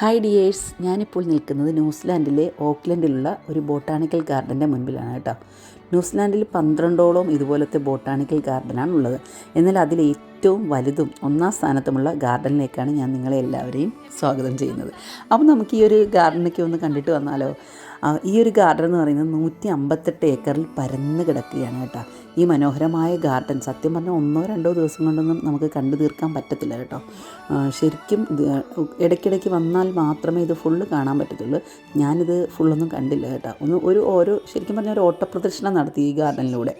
Hi dears ഞാനിപ്പോൾ നിൽക്കുന്നത് ന്യൂസിലാൻഡിലെ ഓക്ലൻഡിലുള്ള ഒരു ബോട്ടാണിക്കൽ ഗാർഡന്റെ മുൻപിലാണ് കേട്ടോ. ന്യൂസിലാൻഡിൽ പന്ത്രണ്ടോളം ഇതുപോലത്തെ ബോട്ടാണിക്കൽ ഗാർഡനാണ് ഉള്ളത് എന്നാൽ അതിൽ ഏറ്റവും വലുതും ഒന്നാം സ്ഥാനത്തുമുള്ള ഗാർഡനിലേക്കാണ് ഞാൻ നിങ്ങളെ എല്ലാവരെയും സ്വാഗതം ചെയ്യുന്നത്. അപ്പോൾ നമുക്ക് ഈ ഒരു ഗാർഡനൊക്കെ ഒന്ന് കണ്ടിട്ട് വന്നാലോ? ഈ ഒരു ഗാർഡൻ എന്ന് പറയുന്നത് നൂറ്റി അമ്പത്തെട്ട് ഏക്കറിൽ പരന്ന് കിടക്കുകയാണ് കേട്ടോ. ഈ മനോഹരമായ ഗാർഡൻ സത്യം പറഞ്ഞാൽ ഒന്നോ രണ്ടോ ദിവസം കൊണ്ടൊന്നും നമുക്ക് കണ്ടു തീർക്കാൻ പറ്റത്തില്ല കേട്ടോ. ശരിക്കും ഇടയ്ക്കിടയ്ക്ക് വന്നാൽ മാത്രമേ ഇത് ഫുള്ള് കാണാൻ പറ്റത്തുള്ളൂ. ഞാനിത് ഫുള്ളൊന്നും കണ്ടില്ല കേട്ടോ. ഒന്ന് ഒരു ഓരോ ശരിക്കും പറഞ്ഞാൽ ഒരു ഓട്ടപ്രദർശനം നടത്തി ഈ ഗാർഡനിലൂടെ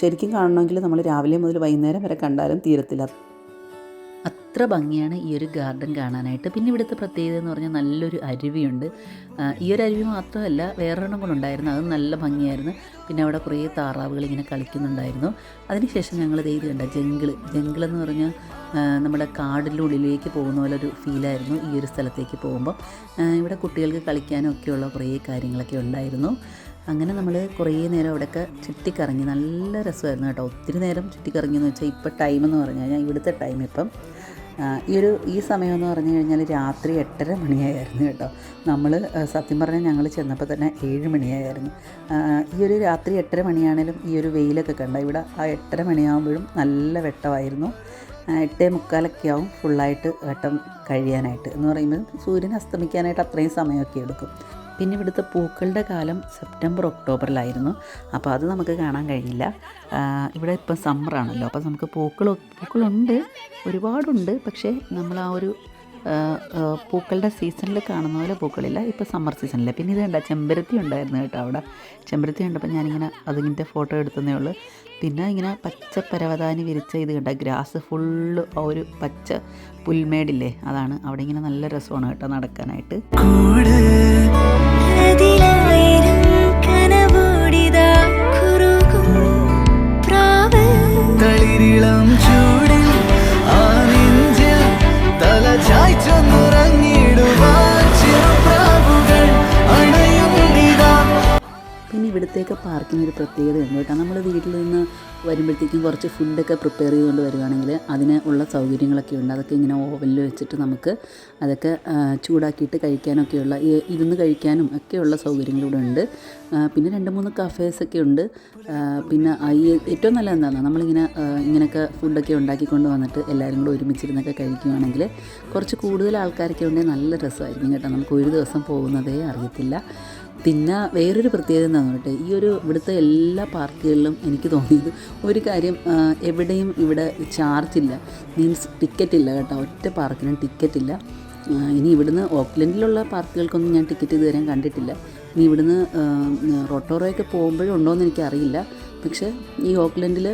ശരിക്കും കാണണമെങ്കിൽ നമ്മൾ രാവിലെ മുതൽ വൈകുന്നേരം വരെ കണ്ടാലും തീരത്തില്ല. അത്ര ഭംഗിയാണ് ഈ ഒരു ഗാർഡൻ കാണാനായിട്ട്. പിന്നെ ഇവിടുത്തെ പ്രത്യേകത എന്ന് പറഞ്ഞാൽ നല്ലൊരു അരുവിയുണ്ട്. ഈ ഒരു അരുവി മാത്രമല്ല വേറൊരെണ്ണം കൂടെ ഉണ്ടായിരുന്നു. അത് നല്ല ഭംഗിയായിരുന്നു. പിന്നെ അവിടെ കുറേ താറാവുകൾ ഇങ്ങനെ കളിക്കുന്നുണ്ടായിരുന്നു. അതിനുശേഷം ഞങ്ങൾ ഇത് കണ്ട ജംഗിൾ ജംഗിൾ എന്ന് പറഞ്ഞാൽ നമ്മുടെ കാടിന്റെ ഉള്ളിലേക്ക് പോകുന്ന പോലെ ഒരു ഫീലായിരുന്നു ഈ ഒരു സ്ഥലത്തേക്ക് പോകുമ്പോൾ ഇവിടെ കുട്ടികൾക്ക് കളിക്കാനും ഒക്കെയുള്ള കുറേ കാര്യങ്ങളൊക്കെ ഉണ്ടായിരുന്നു. അങ്ങനെ നമ്മൾ കുറേ നേരം അവിടെയൊക്കെ ചുറ്റിക്കറങ്ങി. നല്ല രസമായിരുന്നു കേട്ടോ. ഒത്തിരി നേരം ചുറ്റിക്കറങ്ങി എന്ന് വെച്ചാൽ ഇപ്പോൾ ടൈം എന്ന് പറഞ്ഞു കഴിഞ്ഞാൽ ഇവിടുത്തെ ടൈം ഇപ്പം. ഈ ഒരു ഈ സമയം എന്ന് പറഞ്ഞു കഴിഞ്ഞാൽ രാത്രി എട്ടര മണിയായിരുന്നു കേട്ടോ. നമ്മൾ സത്യം പറഞ്ഞാൽ ഞങ്ങൾ ചെന്നപ്പോൾ തന്നെ ഏഴ് മണിയായിരുന്നു. ഈ ഒരു രാത്രി എട്ടര മണിയാണേലും ഈ ഒരു വെയിലൊക്കെ കണ്ട ഇവിടെ ആ എട്ടര മണിയാകുമ്പോഴും നല്ല വെട്ടമായിരുന്നു. എട്ടേ മുക്കാലൊക്കെ ആവും ഫുള്ളായിട്ട് വെട്ടം കഴിയാനായിട്ട്. എന്ന് പറയുമ്പോൾ സൂര്യൻ അസ്തമിക്കാനായിട്ട് അത്രയും സമയമൊക്കെ എടുക്കും. പിന്നെ ഇവിടുത്തെ പൂക്കളുടെ കാലം സെപ്റ്റംബർ ഒക്ടോബറിലായിരുന്നു. അപ്പോൾ അത് നമുക്ക് കാണാൻ കഴിഞ്ഞില്ല. ഇവിടെ ഇപ്പം സമ്മറാണല്ലോ അപ്പോൾ നമുക്ക് പൂക്കൾ പൂക്കളുണ്ട്. ഒരുപാടുണ്ട്. പക്ഷേ നമ്മൾ ആ ഒരു പൂക്കളുടെ സീസണിൽ കാണുന്ന പോലെ പൂക്കളില്ല. ഇപ്പോൾ സമ്മർ സീസണിൽ പിന്നെ ഇത് കണ്ട ചെമ്പരത്തി ഉണ്ടായിരുന്നു കേട്ടോ അവിടെ. ചെമ്പരത്തി കണ്ടപ്പോൾ ഞാനിങ്ങനെ അതിന്റെ ഫോട്ടോ എടുത്തതേ ഉള്ളൂ. പിന്നെ ഇങ്ങനെ പച്ച പരവതാനി വിരിച്ച ഇത് കണ്ട ഗ്രാസ് ഫുള്ള് ആ ഒരു പച്ച പുൽമേടില്ലേ? അതാണ്. അവിടെ ഇങ്ങനെ നല്ല രസമാണ് കേട്ടോ നടക്കാനായിട്ട്. ഇവിടത്തേക്ക് പാർക്കിംഗ് ഒരു പ്രത്യേകത ഉണ്ട് കേട്ടോ. നമ്മൾ വീട്ടിൽ നിന്ന് വരുമ്പോഴത്തേക്കും കുറച്ച് ഫുഡൊക്കെ പ്രിപ്പയർ ചെയ്തുകൊണ്ട് വരുവാണെങ്കിൽ അതിന് ഉള്ള സൗകര്യങ്ങളൊക്കെ ഉണ്ട്. അതൊക്കെ ഇങ്ങനെ ഓവനിൽ വെച്ചിട്ട് നമുക്ക് അതൊക്കെ ചൂടാക്കിയിട്ട് കഴിക്കാനൊക്കെയുള്ള ഇരുന്ന് കഴിക്കാനും ഒക്കെയുള്ള സൗകര്യങ്ങൾ ഇവിടെ ഉണ്ട്. പിന്നെ രണ്ട് മൂന്ന് കഫേസൊക്കെ ഉണ്ട്. പിന്നെ ഏറ്റവും നല്ല എന്താണ് നമ്മളിങ്ങനെ ഇങ്ങനെയൊക്കെ ഫുഡൊക്കെ ഉണ്ടാക്കിക്കൊണ്ട് വന്നിട്ട് എല്ലാവരും കൂടെ ഒരുമിച്ചിരുന്നൊക്കെ കഴിക്കുകയാണെങ്കിൽ കുറച്ച് കൂടുതൽ ആൾക്കാരൊക്കെ ഉണ്ടെങ്കിൽ നല്ല രസമായിരിക്കും കേട്ടോ. നമുക്ക് ഒരു ദിവസം പോകുന്നതേ അറിയത്തില്ല. പിന്നെ വേറൊരു പ്രത്യേകത എന്താണെന്ന് പറഞ്ഞിട്ട് ഈ ഒരു ഇവിടുത്തെ എല്ലാ പാർക്കുകളിലും എനിക്ക് തോന്നിയത് ഒരു കാര്യം എവിടെയും ഇവിടെ ചാർജ് ഇല്ല. മീൻസ് ടിക്കറ്റ് ഇല്ല കേട്ടോ. ഒറ്റ പാർക്കിനും ടിക്കറ്റ് ഇല്ല. ഇനി ഇവിടുന്ന് ഓക്ലൻഡിലുള്ള പാർക്കുകൾക്കൊന്നും ഞാൻ ടിക്കറ്റ് ഇതുവരെ കണ്ടിട്ടില്ല. ഇനി ഇവിടുന്ന് റൊട്ടോറോയൊക്കെ പോകുമ്പോഴും ഉണ്ടോയെന്ന് എനിക്കറിയില്ല. പക്ഷേ ഈ ഓക്ലൻഡിൽ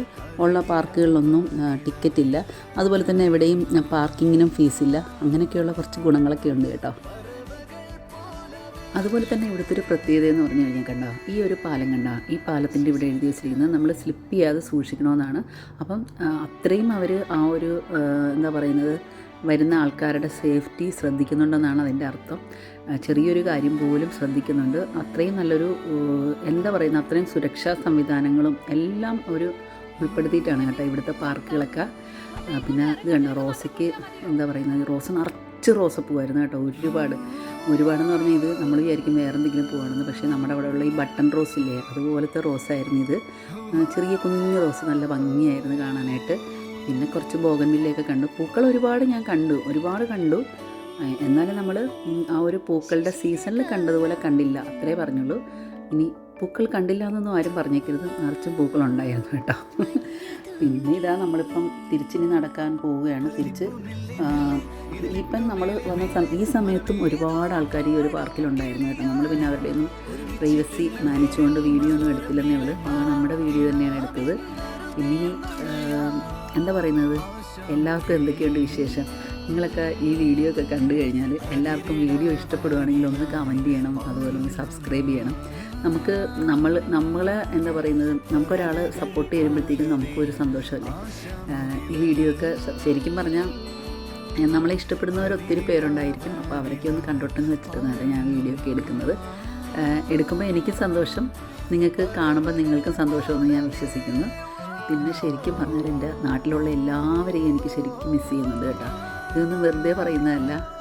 ഉള്ള പാർക്കുകളിലൊന്നും ടിക്കറ്റ് ഇല്ല. അതുപോലെ തന്നെ എവിടെയും പാർക്കിങ്ങിനും ഫീസില്ല അങ്ങനെയൊക്കെയുള്ള കുറച്ച് ഗുണങ്ങളൊക്കെ ഉണ്ട് കേട്ടോ. അതുപോലെ തന്നെ ഇവിടുത്തെ ഒരു പ്രത്യേകത എന്ന് പറഞ്ഞു കഴിഞ്ഞാൽ കണ്ടോ ഈ ഒരു പാലം കണ്ട ഈ പാലത്തിന്റെ ഇവിടെ എഴുതി വെച്ചിരിക്കുന്നത് നമ്മൾ സ്ലിപ്പ് ചെയ്യാതെ സൂക്ഷിക്കണമെന്നാണ്. അപ്പം അത്രയും അവർ ആ ഒരു എന്താ പറയുന്നത് വരുന്ന ആൾക്കാരുടെ സേഫ്റ്റി ശ്രദ്ധിക്കുന്നുണ്ടെന്നാണ് അതിന്റെ അർത്ഥം. ചെറിയൊരു കാര്യം പോലും ശ്രദ്ധിക്കുന്നുണ്ട്. അത്രയും നല്ലൊരു എന്താ പറയുന്നത് അത്രയും സുരക്ഷാ സംവിധാനങ്ങളും എല്ലാം ഒരു ഉൾപ്പെടുത്തിയിട്ടാണ് കേട്ടോ ഇവിടുത്തെ പാർക്കുകളൊക്കെ. പിന്നെ ഇത് കണ്ടോ റോസയ്ക്ക് എന്താ പറയുന്നത് റോസ് നിറച്ച് റോസപ്പൂവായിരുന്നു കേട്ടോ. ഒരുപാട്. ഒരുപാടെന്ന് പറഞ്ഞാൽ ഇത് നമ്മൾ വിചാരിക്കും വേറെ എന്തെങ്കിലും പൂവാണെന്ന്. പക്ഷേ നമ്മുടെ അവിടെ ഉള്ള ഈ ബട്ടൺ റോസ് ഇല്ലേ അതുപോലത്തെ റോസായിരുന്നു ഇത്. ചെറിയ കുഞ്ഞു റോസ് നല്ല ഭംഗിയായിരുന്നു കാണാനായിട്ട്. പിന്നെ കുറച്ച് ബോഗൻവില്ലയൊക്കെ കണ്ടു. പൂക്കൾ ഒരുപാട് ഞാൻ കണ്ടു. ഒരുപാട് കണ്ടു. എന്നാലും നമ്മൾ ആ ഒരു പൂക്കളുടെ സീസണിൽ കണ്ടതുപോലെ കണ്ടില്ല. അത്രേ പറഞ്ഞുള്ളൂ. ഇനി പൂക്കൾ കണ്ടില്ല എന്നൊന്നും ആരും പറഞ്ഞേക്കരുത്. നിറച്ചും പൂക്കളുണ്ടായിരുന്നു കേട്ടോ. പിന്നെ ഇതാ നമ്മളിപ്പം തിരിച്ചിനി നടക്കാൻ പോവുകയാണ്. തിരിച്ച് ഇപ്പം നമ്മൾ വന്ന ഈ സമയത്തും ഒരുപാട് ആൾക്കാർ ഈ ഒരു പാർക്കിലുണ്ടായിരുന്നു കേട്ടോ. നമ്മൾ പിന്നെ അവരുടെ ഒന്നും പ്രൈവസി മാനിച്ചുകൊണ്ട് വീഡിയോ ഒന്നും എടുത്തില്ലെന്നേ ഉള്ളൂ. നമ്മൾ നമ്മുടെ വീഡിയോ തന്നെയാണ് എടുത്തത്. ഇനി എന്താ പറയുന്നത്? എല്ലാവർക്കും എന്തൊക്കെയുണ്ട് വിശേഷം? നിങ്ങളൊക്കെ ഈ വീഡിയോ ഒക്കെ കണ്ടു കഴിഞ്ഞാൽ എല്ലാവർക്കും വീഡിയോ ഇഷ്ടപ്പെടുവാണെങ്കിൽ ഒന്ന് കമന്റ് ചെയ്യണം അതുപോലെ ഒന്ന് സബ്സ്ക്രൈബ് ചെയ്യണം. നമുക്ക് നമ്മൾ നമ്മളെ എന്താ പറയുന്നത്? നമുക്കൊരാൾ സപ്പോർട്ട് ചെയ്യുമ്പോഴത്തേക്കും നമുക്കൊരു സന്തോഷമല്ലേ? ഈ വീഡിയോ ഒക്കെ ശരിക്കും പറഞ്ഞാൽ നമ്മളെ ഇഷ്ടപ്പെടുന്നവർ ഒത്തിരി പേരുണ്ടായിരിക്കും. അപ്പോൾ അവരൊക്കെ ഒന്ന് കണ്ടോട്ടെന്ന് വെച്ചിട്ടാണ് ഞാൻ വീഡിയോ ഒക്കെ എടുക്കുന്നത്. എടുക്കുമ്പോൾ എനിക്ക് സന്തോഷം. നിങ്ങൾക്ക് കാണുമ്പോൾ നിങ്ങൾക്കും സന്തോഷമെന്ന് ഞാൻ വിശ്വസിക്കുന്നു. പിന്നെ ശരിക്കും പറഞ്ഞാൽ എന്റെ നാട്ടിലുള്ള എല്ലാവരെയും എനിക്ക് ശരിക്കും മിസ് ചെയ്യുന്നുണ്ട് കേട്ടോ. ഇതൊന്നും വെറുതെ പറയുന്നതല്ല.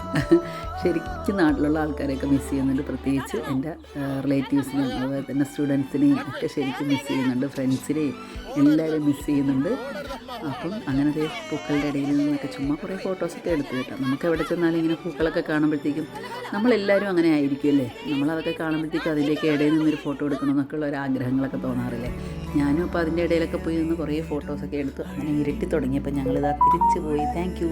ശരിക്കും നാട്ടിലുള്ള ആൾക്കാരെയൊക്കെ മിസ് ചെയ്യുന്നുണ്ട്. പ്രത്യേകിച്ച് എന്റെ റിലേറ്റീവ്സിനെയും അതുപോലെ തന്നെ സ്റ്റുഡൻസിനെയും ഒക്കെ ശരിക്കും മിസ് ചെയ്യുന്നുണ്ട്. ഫ്രണ്ട്സിനെയും എല്ലാവരും മിസ് ചെയ്യുന്നുണ്ട്. അപ്പം അങ്ങനത്തെ പൂക്കളുടെ ഇടയിൽ നിന്നൊക്കെ ചുമ്മാ കുറേ ഫോട്ടോസൊക്കെ എടുത്ത് കേട്ടോ. നമുക്ക് എവിടെ ചെന്നാലും ഇങ്ങനെ പൂക്കളൊക്കെ കാണുമ്പോഴത്തേക്കും നമ്മളെല്ലാവരും അങ്ങനെ ആയിരിക്കും അല്ലേ? നമ്മളതൊക്കെ കാണുമ്പോഴത്തേക്കും അതിന്റെയൊക്കെ ഇടയിൽ നിന്നൊരു ഫോട്ടോ എടുക്കണം എന്നൊക്കെയുള്ള ഒരു ആഗ്രഹങ്ങളൊക്കെ തോന്നാറില്ലേ? ഞാനും അപ്പോൾ അതിന്റെ ഇടയിലൊക്കെ പോയി നിന്ന് കുറേ ഫോട്ടോസൊക്കെ എടുത്തു അങ്ങനെ ഇരട്ടി തുടങ്ങിയപ്പോൾ ഞങ്ങളിതാ തിരിച്ചു പോയി. താങ്ക്